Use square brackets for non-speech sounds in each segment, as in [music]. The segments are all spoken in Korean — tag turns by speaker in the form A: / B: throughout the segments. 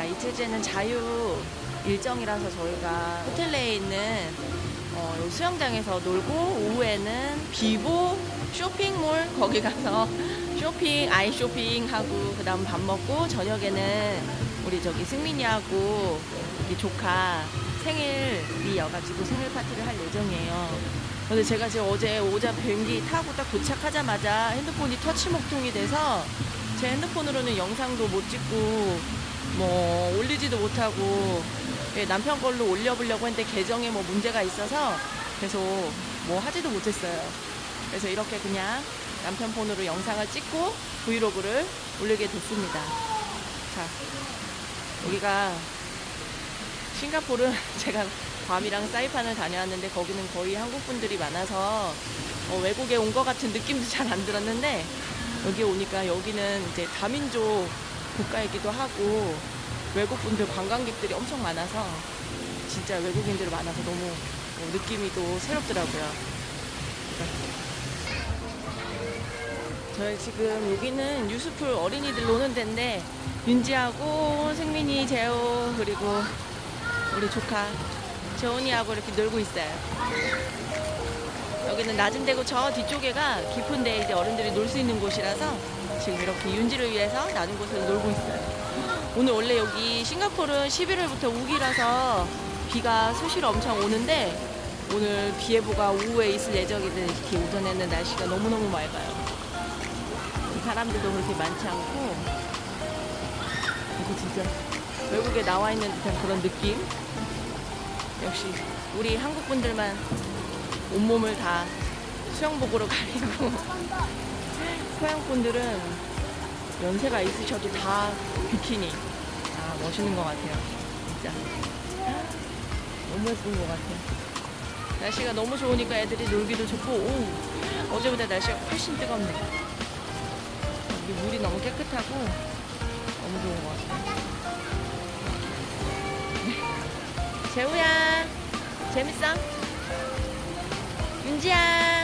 A: 자, 이 체제는 자유 일정이라서 저희가 호텔 내에 있는 어, 요 수영장에서 놀고 오후에는 비보 쇼핑몰 거기 가서 [laughs] 쇼핑 아이 쇼핑하고 그 다음 밥 먹고 저녁에는 우리 저기 승민이하고 우리 조카 생일이어가지고 생일 파티를 할 예정이에요. 근데 제가 지금 어제 오자 비행기 타고 딱 도착하자마자 핸드폰이 터치 목통이 돼서 제 핸드폰으로는 영상도 못 찍고 뭐 올리지도 못하고 예, 남편 걸로 올려보려고 했는데 계정에 뭐 문제가 있어서 계속 뭐 하지도 못했어요. 그래서 이렇게 그냥 남편 폰으로 영상을 찍고 브이로그를 올리게 됐습니다. 자, 여기가 싱가포르는 [laughs] 제가 괌이랑 사이판을 다녀왔는데 거기는 거의 한국 분들이 많아서 어, 외국에 온 것 같은 느낌도 잘 안 들었는데 여기 오니까 여기는 이제 다민족 국가이기도 하고 외국 분들 관광객들이 엄청 많아서 진짜 외국인들이 많아서 너무 어, 느낌이 또 새롭더라고요. 저희 지금 여기는 유스풀 어린이들 노는 데인데 윤지하고 생민이, 재호 그리고 우리 조카 재훈이하고 이렇게 놀고 있어요. 여기는 낮은 데고 저 뒤쪽에가 깊은 데 이제 어른들이 놀 수 있는 곳이라서 지금 이렇게 윤지를 위해서 낮은 곳에서 놀고 있어요. 오늘 원래 여기 싱가포르는 11월부터 우기라서 비가 수시로 엄청 오는데 오늘 비 예보가 오후에 있을 예정인데 이렇게 오전에는 날씨가 너무너무 맑아요. 사람들도 그렇게 많지 않고 이거 진짜 외국에 나와 있는 듯한 그런 느낌. 역시 우리 한국 분들만 온몸을 다 수영복으로 [laughs] 가리고 서양 분들은 연세가 있으셔도 다 비키니. 아 멋있는 것 같아요. 진짜 너무 예쁜 것 같아요. 날씨가 너무 좋으니까 애들이 놀기도 좋고 오, 어제보다 날씨가 훨씬 뜨겁네. 여기 물이 너무 깨끗하고 너무 좋은 것 같아요. 재우야, 재밌어? 윤지야.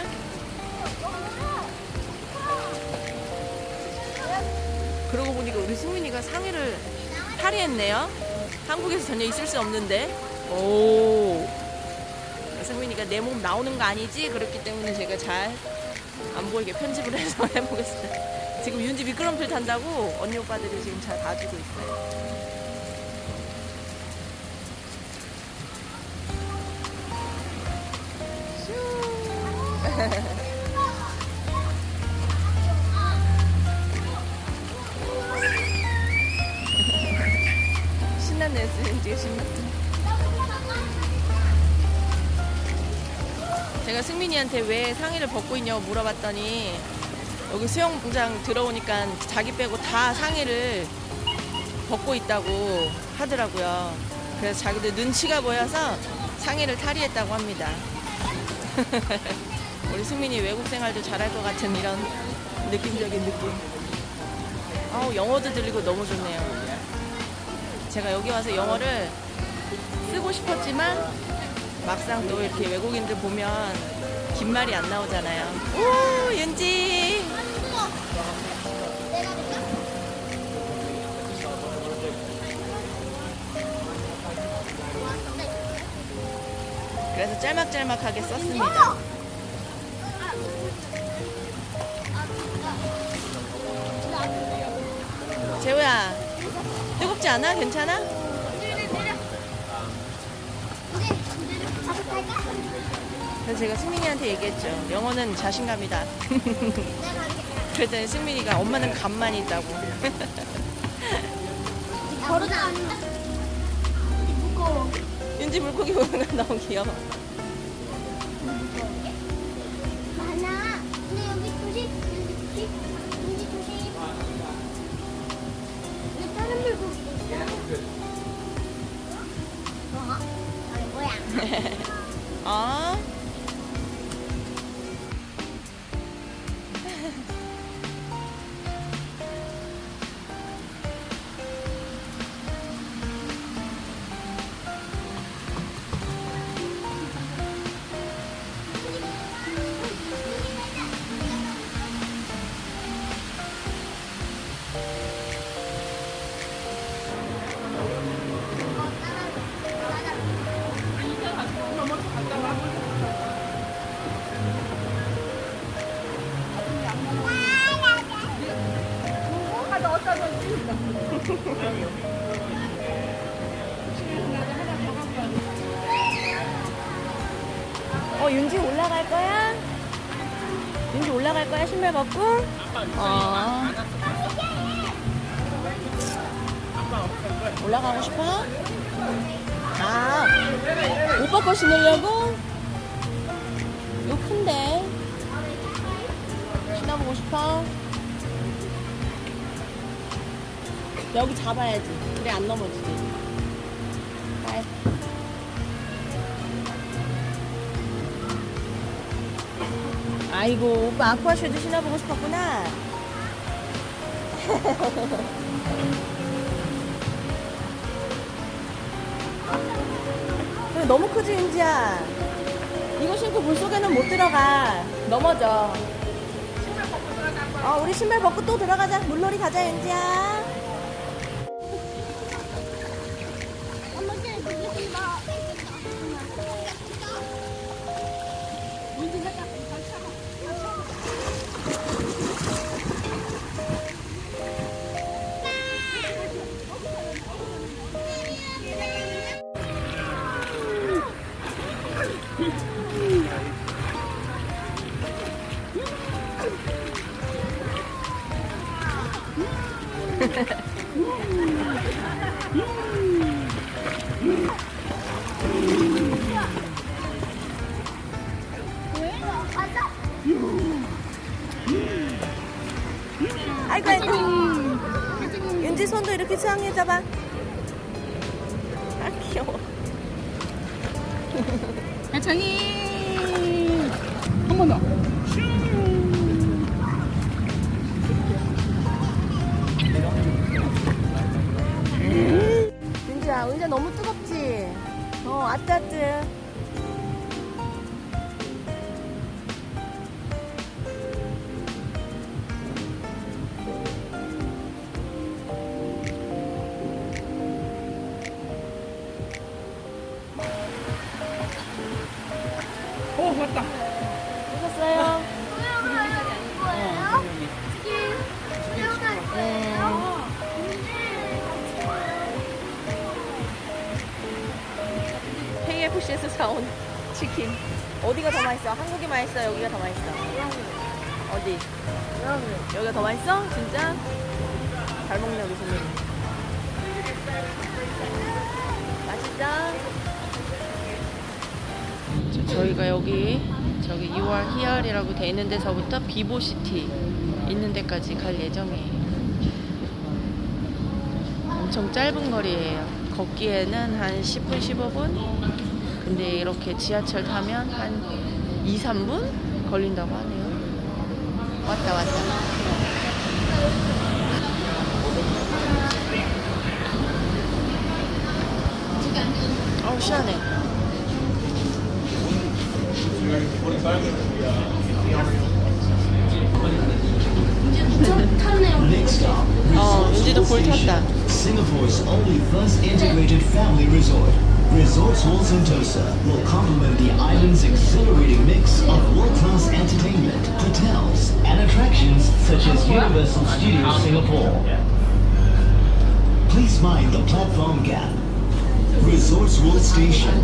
A: 그러고 보니까 우리 승민이가 상의를 탈의했네요. 한국에서 전혀 있을 수 없는데. 오. 승민이가 내 몸 나오는 거 아니지? 그렇기 때문에 제가 잘 안 보이게 편집을 해서 [laughs] 해보겠습니다. 지금 윤지 미끄럼틀 탄다고 언니 오빠들이 지금 잘 봐주고 있어요. 신 [laughs] 윤지가 신났네. 제가 승민이한테 왜 상의를 벗고 있냐고 물어봤더니 여기 수영장 들어오니까 자기 빼고 다 상의를 벗고 있다고 하더라고요. 그래서 자기들 눈치가 보여서 상의를 탈의했다고 합니다. [laughs] 우리 승민이 외국 생활도 잘할 것 같은 이런 느낌적인 느낌. 아우 영어도 들리고 너무 좋네요. 제가 여기 와서 영어를 쓰고 싶었지만 막상 또 이렇게 외국인들 보면 긴 말이 안 나오잖아요. 오, 윤지. 그래서 짤막짤막하게 썼습니다. 재우야, 뜨겁지 않아? 괜찮아? 그래서 제가 승민이한테 얘기했죠. 영어는 자신감이다. [laughs] 그랬더니 승민이가 엄마는 감만 있다고.
B: 걸어다 무거워.
A: 윤지 물고기 보는 거 너무 귀여워.
B: 많아. 근데 여기 조심, 여기 조심, 여기 조심. 여기 다른 물고기 있 어. 어? [laughs]
A: 어, 윤지 올라갈 거야? 윤지 올라갈 거야? 신발 벗고? 어. 올라가고 싶어? 아, 오빠 거 신으려고? 이거 큰데. 신어보고 싶어? 여기 잡아야지. 그래, 안 넘어지지. 잘. 아이고, 오빠 아쿠아슈즈 신어보고 싶었구나. [laughs] 너무 크지, 윤지야? 이거 신고 물 속에는 못 들어가. 넘어져. 어, 우리 신발 벗고 또 들어가자. 물놀이 가자, 윤지야. 너무 뜨겁지? 어, 아뜨아뜨. 한국이 맛있어? 여기가 더 맛있어? 어디? 여기가 더 맛있어? 진짜? 잘 먹네, 우리. 맛있어? 저, 저희가 여기 저기 6월 히얼이라고 돼 있는 데서부터 비보시티 있는 데까지 갈 예정이에요. 엄청 짧은 거리예요. 걷기에는 한 10분, 15분? 근데 이렇게 지하철 타면 한 2, 3분 걸린다고 하네요. 왔다, 왔다. 어우, 시원해. 어, 윤지도 볼 탔다.
C: Singapore's only first integrated family resort. Resorts World Sentosa will complement the island's exhilarating mix of world-class entertainment, hotels, and attractions such as Universal Studios Singapore. Please mind the platform gap. Resorts World Station.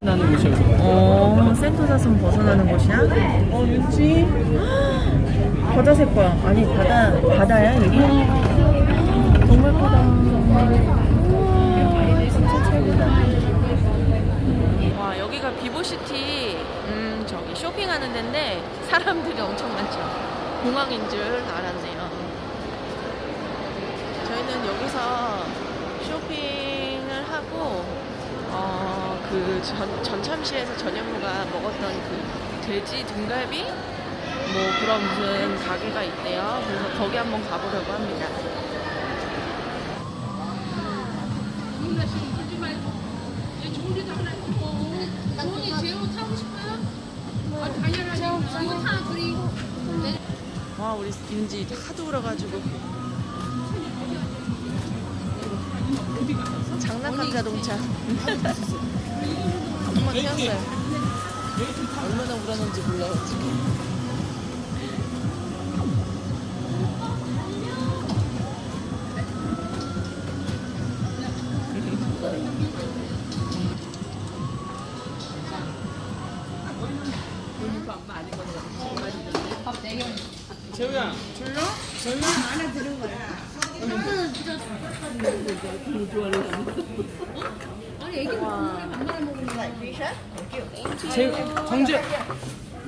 D: 나는 곳이 여기.
A: 어, 센터사선 벗어나는 곳이야?
D: 어 윤지.
A: 바다 색깔. 아니, 바다, 바다야, 여기? 너무 예쁘다. 우와, 진짜 최고다. 와, 여기가 비보시티, 음, 저기 쇼핑하는 데인데, 사람들이 엄청 많죠. 공항인 줄 알았네요. 저희는 여기서 쇼핑을 하고, 어, 그 전, 전참시에서 전현무가 먹었던 그 돼지 등갈비? 뭐 그런 무슨 가게가 있대요. 그래서 거기 한번 가보려고 합니다. 와 우리 윤지 하도 울어가지고. 장난감 자동차. [laughs] 한번 태웠어요. 얼마나 울었는지 몰라요 지금
D: 제, 정재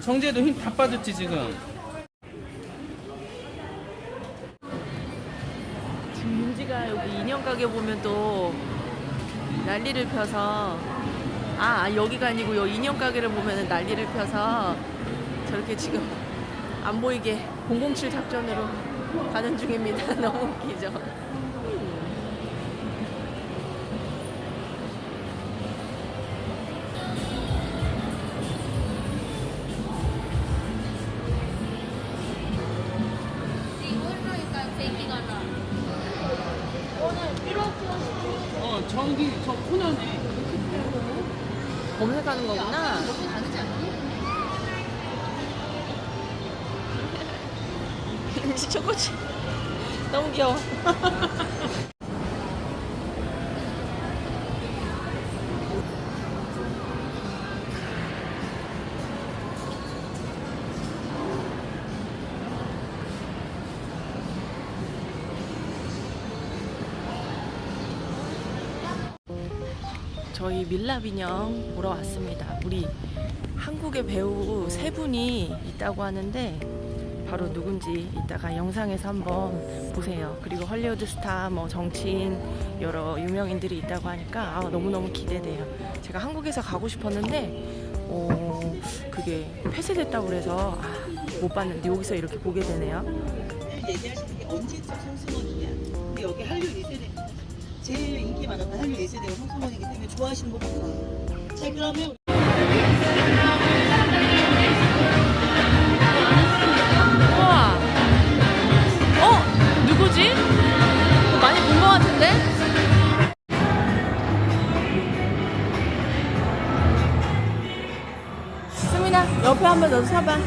D: 정재도 힘 다 빠졌지 지금.
A: 윤지가 여기 인형 가게 보면 또 난리를 펴서 아 아, 여기가 아니고 요 인형 가게를 보면 난리를 펴서 저렇게 지금 안 보이게 007 작전으로 가는 중입니다. [laughs] 너무 웃기죠. 저희 밀랍 인형 보러 왔습니다. 우리 한국의 배우 세 분이 있다고 하는데 바로 누군지 이따가 영상에서 한번 보세요. 그리고 헐리우드 스타, 뭐 정치인 여러 유명인들이 있다고 하니까 아, 너무너무 기대돼요. 제가 한국에서 가고 싶었는데 어, 그게 폐쇄됐다고 그래서 아, 못 봤는데 여기서 이렇게 보게 되네요.
E: 많았던 한류 1세대가 성수원이기 때문에 좋아하시는 것 같아요. 자, 그러면
A: 우와. 어? 누구지? 많이 본 것 같은데? 옆에 한번 너도 서봐.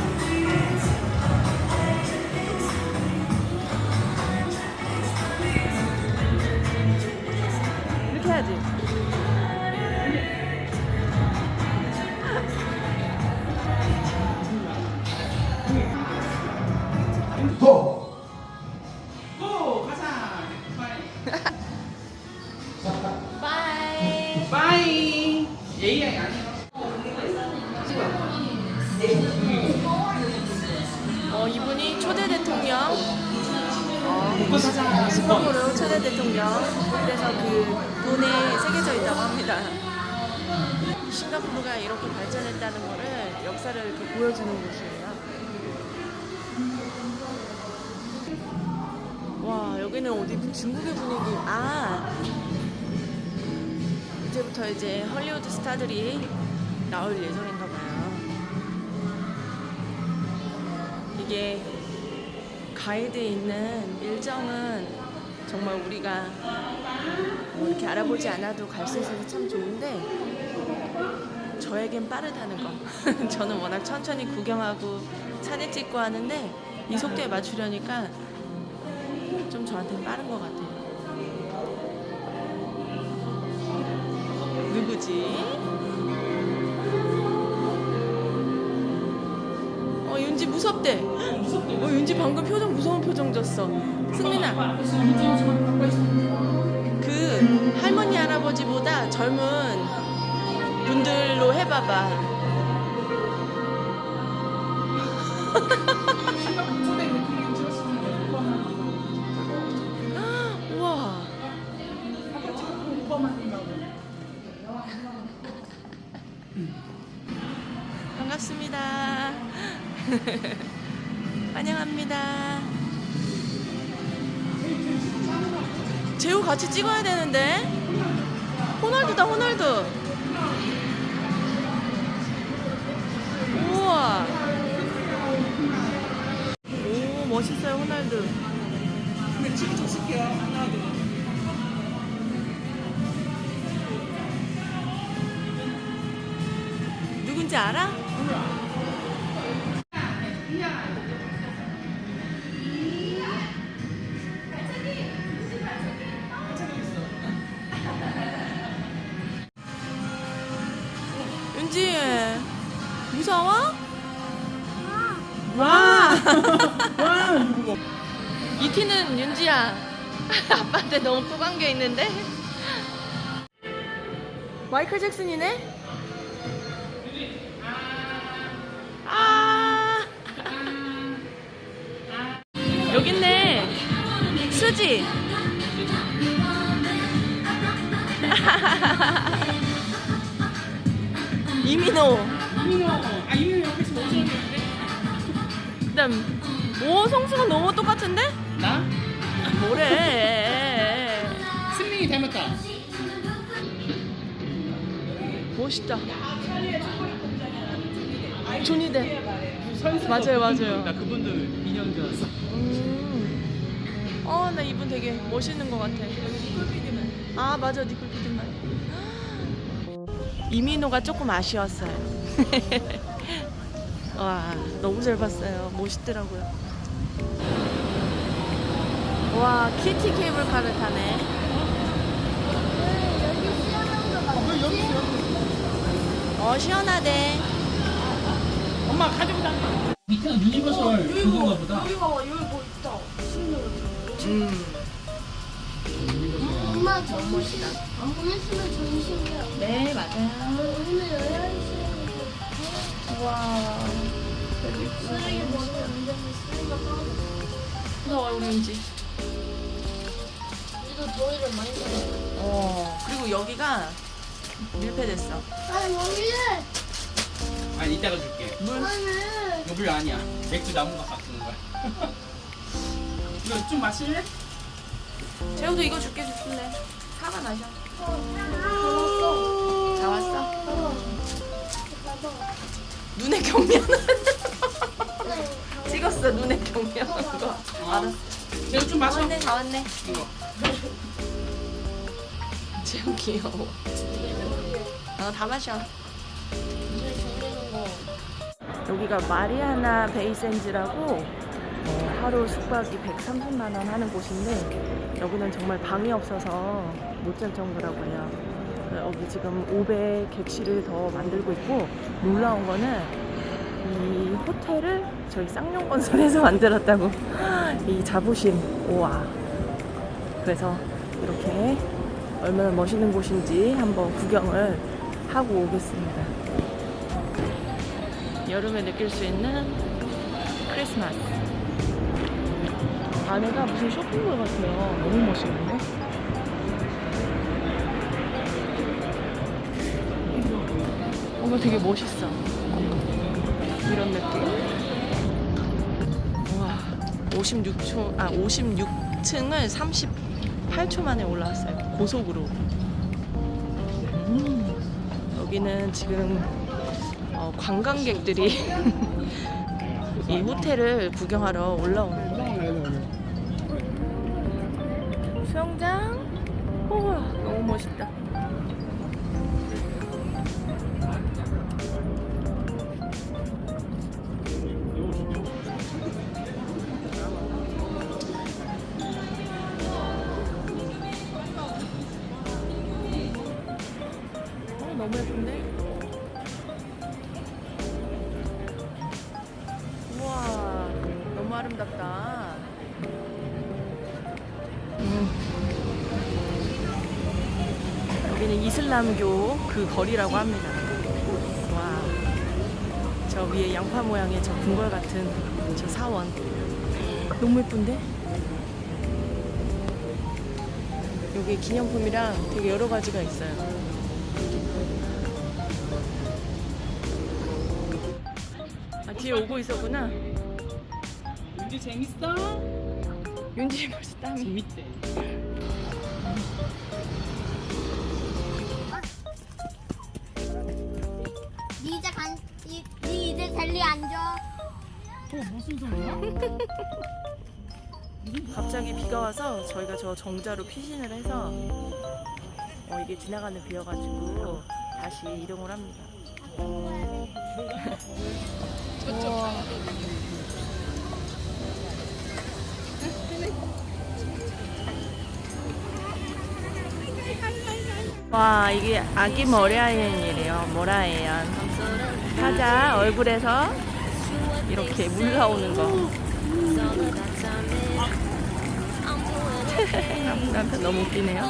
A: 바이.
D: 빠이. AI 아니야.
A: 어, 이분이 초대 대통령. 어, 시범으로 초대 대통령. 그래서 그 돈에 새겨져 있다고 합니다. 싱가포르가 이렇게 발전했다는 거를 역사를 이렇게 보여주는 곳이에요. 여기는 어디 중국의 분위기. 아, 이제부터 이제 헐리우드 스타들이 나올 예정인가 봐요. 이게 가이드에 있는 일정은 정말 우리가 뭐 이렇게 알아보지 않아도 갈 수 있어서 참 좋은데 저에겐 빠르다는 거. [laughs] 저는 워낙 천천히 구경하고 사진 찍고 하는데 이 속도에 맞추려니까 좀 저한테는 빠른 것 같아요. 누구지? 어 윤지 무섭대. 어 윤지 방금 표정 무서운 표정 졌어. 승민아. 그 할머니 할아버지보다 젊은 분들로 해봐봐. [laughs] 환영합니다. 재우 같이 찍어야 되는데. 호날두다, 호날두. 우와. 오, 멋있어요, 호날두. 무서워?
D: 와. 와.
A: 이 티는 윤지야. [laughs] 아빠한테 너무 또 감겨 있는데? 마이클 잭슨이네? 아. 여기 있네. 수지. [laughs] 이민호.
D: 이민호 아 이민호 옆에서 뭐?
A: 그다음 오 성수가 너무 똑같은데?
D: 나?
A: 뭐래?
D: 승민이 닮았다
A: 멋있다. 존이대. 맞아요, 맞아요.
D: 나 그분들 인형 줄 알았어
A: 음. 어, 나 이분 되게 멋있는 것 같아. 아, 맞아, 니콜 피드만. [gasps] 이민호가 조금 아쉬웠어요. [laughs] 와, 너무 잘 봤어요. 멋있더라고요. 와, 키티 케이블카를 타네.
B: 여기.
A: 어, 시원하대.
D: 엄마 가지고 다녀 밑에는 유니버설 그건가 보다
A: 음.
B: 엄마 전시. 오늘 있으면 전시고요.
A: 네, 맞아요.
B: 오늘 11시에
A: 와.
B: 쓰레기 안 되면 쓰레기가 까고.
A: 무서워, 오렌지.
B: 우리도 더위를 많이 타요.
A: 어. 그리고 여기가 밀폐됐어.
B: 아니, 머리를.
D: 아니 이따가 줄게
A: 물.
B: 아니.
D: 이거 물 아니야 맥주 나무가 바꾸는 거야 이거 좀 마실래?
A: 재우도 이거 줄게 줄래? 사과 마셔.
B: 잡았어.
A: 자 왔어. 알았어. 다
D: 마셔
A: 왔네 다 왔네.
D: 이거 [laughs]
A: 재우 귀여워. 어 다 마셔. 여기가 마리아나 베이센즈라고 어, 하루 숙박이 130만 원 하는 곳인데 여기는 정말 방이 없어서 못 잘 정도라고요. 어, 여기 지금 500 객실을 더 만들고 있고 놀라운 거는 이 호텔을 저희 쌍용건설에서 [laughs] 만들었다고 이 자부심 우와 그래서 이렇게 얼마나 멋있는 곳인지 한번 구경을 하고 오겠습니다. 여름에 느낄 수 있는 크리스마스. 안에가 무슨 쇼핑몰 같아요. 너무 멋있는데? 뭔가 되게 멋있어. 이런 느낌. 와, 56초, 아, 56층을 38초 만에 올라왔어요. 고속으로. 음, 여기는 지금 어, 관광객들이 [laughs] 이 호텔을 구경하러 올라오는데 수영장 우와 너무 멋있다 이슬람교 그 거리라고 합니다. 와, 저 위에 양파 모양의 저 궁궐 같은 저 사원. 너무 예쁜데? 여기 기념품이랑 되게 여러 가지가 있어요. 아, 뒤에 오고 있었구나.
D: 윤지 재밌어?
A: 윤지 벌써 땀이.
D: 재밌대
B: 젤리 안 줘.
D: 어 무슨 소리야? [laughs]
A: 갑자기 비가 와서 저희가 저 정자로 피신을 해서 어, 이게 지나가는 비여가지고 다시 이동을 합니다. 와 이게 아기 머리아이언이래요 모라이언 사자 얼굴에서 이렇게 물 나오는 거 [laughs]
F: 남편 너무 웃기네요.